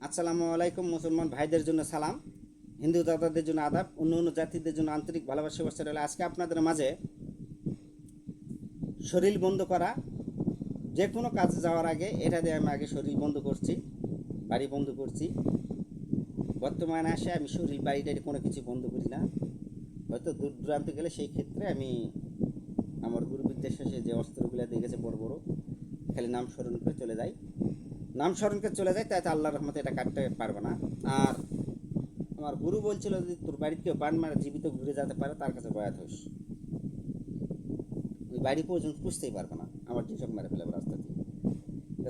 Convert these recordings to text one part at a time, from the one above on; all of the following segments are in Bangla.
আসসালামু আলাইকুম, মুসলমান ভাইদের জন্য সালাম, হিন্দু দাদাদের জন্য আদাব, অন্য অন্য জাতিদের জন্য আন্তরিক ভালোবাসা বসে রইল। আজকে আপনাদের মাঝে শরীর বন্ধ করা, যে কোনো কাজে যাওয়ার আগে, এটা দিয়ে আমি আগে শরীর বন্ধ করছি, বাড়ি বন্ধ করছি। বর্তমানে আসে আমি শরীর, বাড়ি টাড়ি কোনো কিছু বন্ধ করি না। হয়তো দূর দূরান্তে গেলে সেই ক্ষেত্রে আমি আমার গুরুবিদ্যা শেষে যে অস্ত্রগুলো দিয়ে গেছে বড় বড়, খালি নাম স্মরণ করে চলে যাই। নাম স্মরণ করে চলে যায় তাতে আল্লাহর রহমতে এটা কাটতে পারবে না। আর আমার গুরু বলছিল যদি তোর বাড়িতে কেউ বান মারা জীবিত ঘুরে যেতে পারে, তার কাছে বয়াত হোস ওই বাড়ি পর্যন্ত পুষতেই পারবে না, আমার যেসব মেরে ফেলে রাস্তা দিয়ে।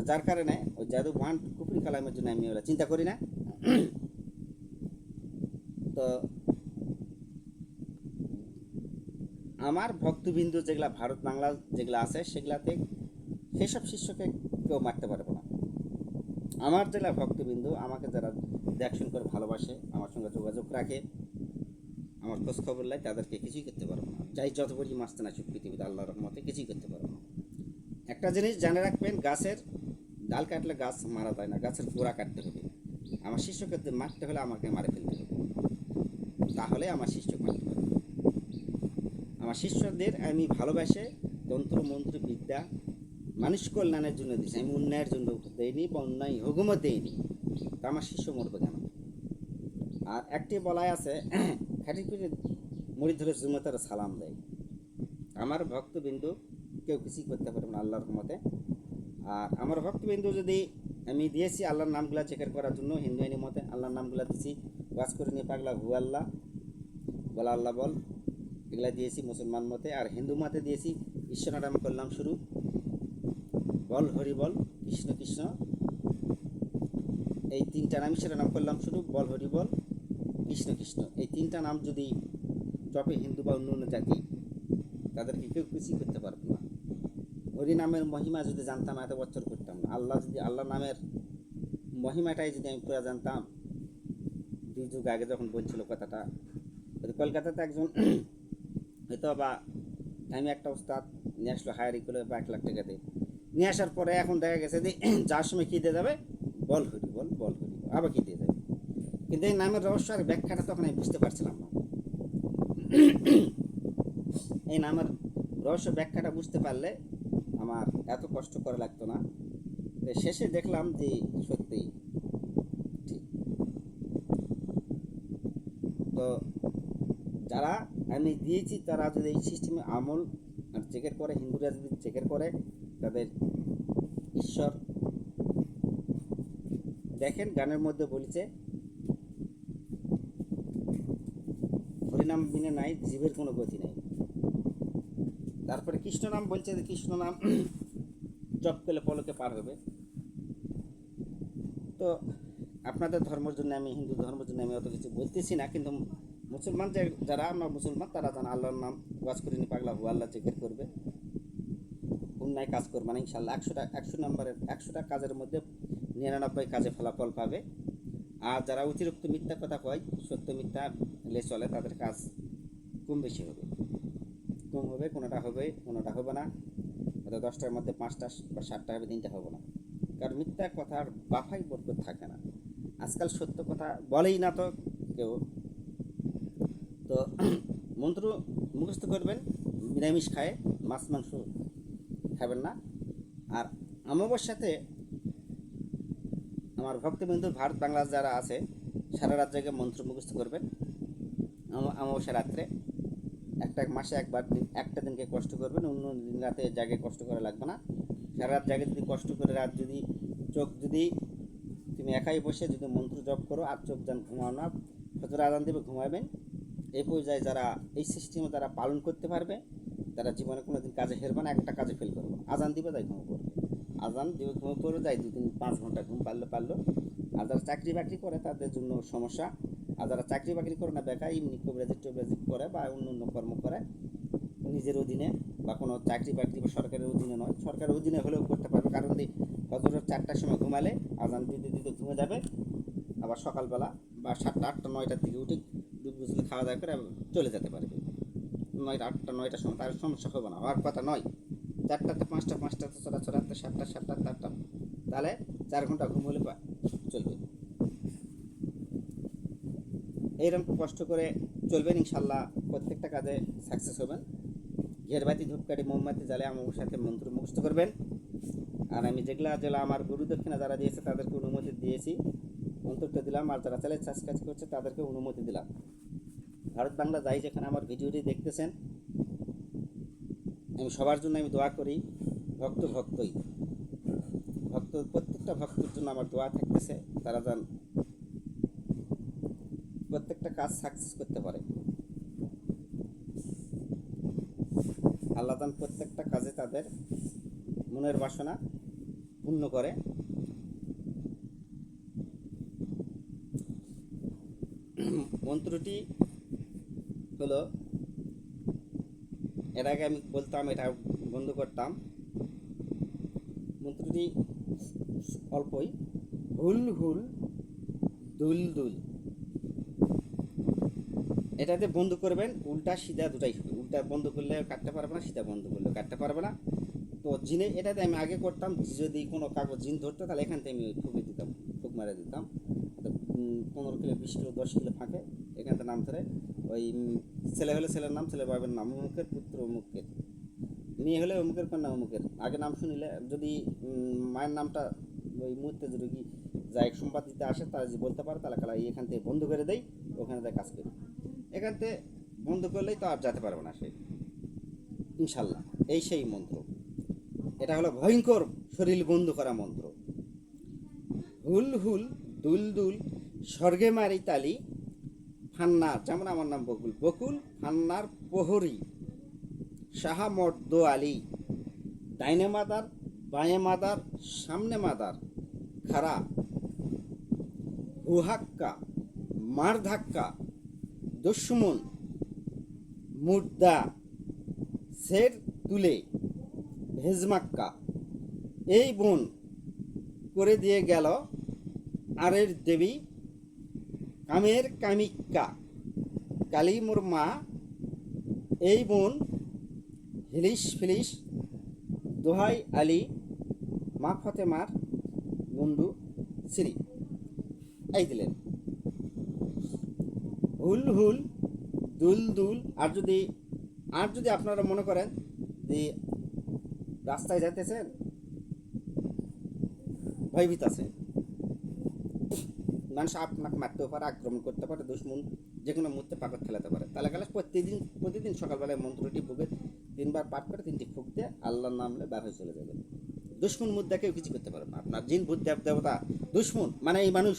যার কারণে ওই জাদু ভান কুপুরি কালামের জন্য আমি ওরা চিন্তা করি না। তো আমার ভক্তবিন্দু যেগুলা ভারত বাংলা যেগুলা আছে, সেগুলাতে সেসব শিষ্যকে কেউ মারতে পারবে না। আমার যেগুলা ভক্তবিন্দু আমাকে যারা দেখশন করে ভালোবাসে, আমার সঙ্গে যোগাযোগ রাখে, আমার খোঁজ খবর লাই তাদেরকে কিছুই করতে পারব না। যাই যত বলি মাস্তে না পৃথিবীতে, আল্লাহর রহমতে কিছুই করতে পারব না। একটা জিনিস জানে রাখবেন, গাছের ডাল কাটলে গাছ মারা যায় না, গাছের গোড়া কাটতে হবে। আমার শিষ্যকে মারতে হলে আমাকে মারে ফেলতে হবে। তাহলে আমার শিষ্য মারতে পারবে। আমার শিষ্যদের আমি ভালোবাসে, তন্ত্র, মন্ত্র, বিদ্যা মানুষ কল্যাণের জন্য দিয়েছি আমি উন্নয়নের জন্য দেইনি বা উন্নয় হুকুমও দেইনি। তা আমার শিষ্য মরবে কেন? আর একটি বলাই আছে খাটি করে মুড়ি ধরে তারা সালাম দেয়। আমার ভক্তবিন্দু কেউ কিছুই করতে পারবে না আল্লাহর মতে আর আমার ভক্তবিন্দু যদি আমি দিয়েছি, আল্লাহর নামগুলা চেকের করার জন্য, হিন্দু আইনি মতে আল্লাহর নামগুলা দিয়েছি ওয়াজ করে নিয়ে পাগলা, হু আল্লাহ, বলা আল্লাহ বল, এগুলা দিয়েছি মুসলমান মতে। আর হিন্দু মতে দিয়েছি, ঈশ্বর নাম করলাম শুরু। বল, হরি বল, কৃষ্ণ কৃষ্ণ। এই তিনটা নামই সেটা নাম করলাম শুধু, বল, হরি বল, কৃষ্ণ কৃষ্ণ। এই তিনটা নাম যদি জপে হিন্দু বা অন্য অন্য জাতি, তাদেরকে কেউ কিছুই করতে পারবে না। হরি নামের মহিমা যদি জানতাম, এত বছর করতাম না। আল্লাহ যদি, আল্লাহ নামের মহিমাটাই যদি আমি পুরা জানতাম, দুই যুগ আগে যখন বলছিল কথাটা কলকাতাতে একজন হয়তো বা আমি একটা উস্তাদ নিয়ে আসলো হায়ারি করে বা এক লাখ টাকা দিয়ে নিয়ে আসার পরে এখন দেখা গেছে যে যার সময় কী দিয়ে যাবে? বল হরি বল বল হরি আবার কী দিয়ে যাবে? কিন্তু এই নামের রহস্য আর ব্যাখ্যাটা তখন আমি বুঝতে পারছিলাম না। এই নামের রহস্য ব্যাখ্যাটা বুঝতে পারলে আমার এত কষ্ট করা লাগতো না। শেষে দেখলাম যে সত্যি তো যারা আমি দিয়েছি, তারা যদি এই সিস্টেমে আমল আর চেকের করে হিন্দুরা যদি চেকের করে তাদের ঈশ্বর। দেখেন গানের মধ্যে বলেছে, হরিনাম বিনে নাই, জীবের কোনো গতি নাই। তারপরে কৃষ্ণ নাম বলছে যে কৃষ্ণ নাম জপ পেলে পলকে পার হবে। তো আপনাদের ধর্মের জন্য আমি, হিন্দু ধর্মের জন্য আমি অত কিছু বলতেছি না, কিন্তু মুসলমান যে যারা, আমরা মুসলমান, তারা জানা আল্লাহর নাম ওয়াজ করে নি পাগলা হু আল্লাহ জিকির করবে। অন্যায় কাজ করবে না, ইনশাল্লাহ। একশোটা, একশো নম্বরের, একশোটা কাজের মধ্যে নিরানব্বই কাজে ফলাফল পাবে। আর যারা অতিরিক্ত মিথ্যা কথা কয়, সত্য মিথ্যা লে চলে, তাদের কাজ কম বেশি হবে। কম হবে, কোনোটা হবে কোনোটা হবে না। হয়তো দশটার মধ্যে পাঁচটা বা সাতটা হবে, তিনটা হবে না। কারণ মিথ্যা কথার বাফাই বরকত থাকে না। আজকাল সত্য কথা বলেই না তো কেউ। তো মন্ত্র মুখস্থ করবেন, নিরামিষ খায়, মাছ, মাংস খাবেন না। আর অমাবস্যাতে আমার ভক্তবিন্দু ভারত বাংলা যারা আছে, সারা রাত জায়গায় মন্ত্র মুখস্থ করবেন। আমা- অমাবস্যা রাত্রে একটা মাসে একবার দিন একটা দিনকে কষ্ট করবেন, অন্য দিন রাতে জায়গায় কষ্ট করা লাগবে না। সারা রাত জায়গায় যদি কষ্ট করে, রাত যদি চোখ যদি তুমি একাই বসে যদি মন্ত্র জপ করো, আর চোখ যান ঘুমাও না, ফজর আদান দেবে, ঘুমাবেন। এই পর্যায়ে যারা এই সিস্টেমে তারা পালন করতে পারবে তারা জীবনে কোনো দিন কাজে হেরবে না, একটা কাজে ফেল করবে। আজান দিবে, তাই ঘুমো করবে আজান দিবে ঘুমো করবে যাই দুই তিন পাঁচ ঘণ্টা ঘুম পারলে পারল। আর যারা চাকরি বাকরি করে, তাদের জন্য সমস্যা। আর যারা চাকরি বাকরি করে না, বেকার, এমনি কবরাজি টবরাজি করে বা অন্য অন্য কর্ম করে, নিজের অধীনে বা কোনো চাকরি বাকরি বা সরকারের অধীনে নয়। সরকারের অধীনে হলেও করতে পারবে। কারণ এই ফজরের চারটার সময় ঘুমালে, আজান দিতে দিতে ঘুমে যাবে। আবার সকালবেলা বা সাতটা, আটটা, নয়টার দিকে উঠে দুধ খাওয়া দাওয়া করে চলে যেতে পারবে। নয়টা আটটা, নয়টার সময়, তার সমস্যা হবে না হওয়ার কথা নয়। চারটাতে পাঁচটা পাঁচটা পাঁচটাতে ছটা, ছটাতে সাতটা সাতটা, আটটা। তাহলে চার ঘণ্টা ঘুম হলে পা- চলবে। এইরকম কষ্ট করে চলবেন, ইনশাল্লাহ প্রত্যেকটা কাজে সাকসেস হবেন। ঘেরবাতি ধূপকাঠি, মোমবাতি জ্বালে আমার সাথে মন্ত্র মুখস্থ করবেন। আর আমি যেগুলা যেগুলা আমার গুরু দক্ষিণা যারা দিয়েছে, তাদেরকে অনুমতি দিয়েছি। মন্ত্রটা দিলাম, আর যারা চ্যালেঞ্জ চাষ কাজ করছে, তাদেরকে অনুমতি দিলাম। ভারত বাংলা যাই যেখানে আমার ভিডিওটি দেখতেছেন, আমি সবার জন্য আমি দোয়া করি, ভক্ত ভক্তই। ভক্ত, প্রত্যেকটা ভক্তের জন্য আমার দোয়া থাকতেছে, তারা যান প্রত্যেকটা কাজ সাকসেস করতে পারে। আল্লাহ প্রত্যেকটা কাজে তাদের মনের বাসনা পূর্ণ করে। মন্ত্রটি হলো এর আগে আমি বলতাম, এটা বন্ধ করতাম। মন্ত্রটি অল্পই। হুল হুল, দুল দুল। এটাতে বন্ধ করবেন, উল্টা সিধা দুটাই হবে। উল্টা বন্ধ করলে কাটতে পারবে না, সিধা বন্ধ করলে কাটতে পারবে না। তো জিনে এটাতে আমি আগে করতাম, যদি কোনো কাগজ জিন ধরতো, তাহলে এখান থেকে আমি ঠুকে দিতাম ঠুক মারে দিতাম। পনেরো কিলো, বিশ কিলো, দশ কিলো ফাঁকে, এখান থেকে নাম ধরে ওই ছেলে হলে ছেলের নাম ছেলে বাবার নাম, অমুকের পুত্র, অমুকের। মেয়ে হলে অমুকের কন্যা, অমুকের। আগে নাম শুনিলে যদি মায়ের নামটা ওই মুহূর্তে যদি কি যাই সংবাদ দিতে আসে, তারা যদি বলতে পারে, তাহলে কালা এখান থেকে বন্ধ করে দেয় ওখানে তাই কাজ করি। এখান থেকে বন্ধ করলেই তো আর যেতে পারবে না সে। ইনশাল্লাহ, এই সেই মন্ত্র। এটা হলো ভয়ঙ্কর শরীর বন্ধ করা মন্ত্র। হুল হুল, দুল দুল, স্বর্গে মারি তালি ফান্নার যেমন আমার নাম বকুল। বকুল ফান্নার প্রহরী শাহা মর্দ আলী। ডাইনে মাদার, বাঁয়ে মাদার, সামনে মাদার খারা হুহাক্কা মার ধাক্কা দুশ্মন, মুর্দা, সের তুলে, ভেজমাক্কা। এই বোন করে দিয়ে গেল আরের দেবী কামের কামিক্কা কালী মোর মা, এই বোন হিলিশ ফিলিশ দোহাই আলী, মা ফতেমার বন্ধু শ্রী এই দিলেন। হুল হুল, দুল দুল, আর যদি আর যদি আপনারা মনে করেন যে রাস্তায় যাইতেছেন, ভয়ভীত আছে মানুষ আপনাকে মারতেও পারে, আক্রমণ করতে পারে, দুশ্মন যে কোনো মুহূর্তে পাকড় ফেলাতে পারে। তাহলে গেলে প্রতিদিন প্রতিদিন সকালবেলায় মন্ত্রটি বুকে তিনবার পাঠ করে, তিনটি ফুক দিয়ে আল্লাহর নামলে বার হয়ে চলে যাবে। দুশ্মন মুদ্রা কেউ কিছু করতে পারবে না। আপনার জিন ভূত দেব দেবতা, দুশ্মন মানে এই মানুষ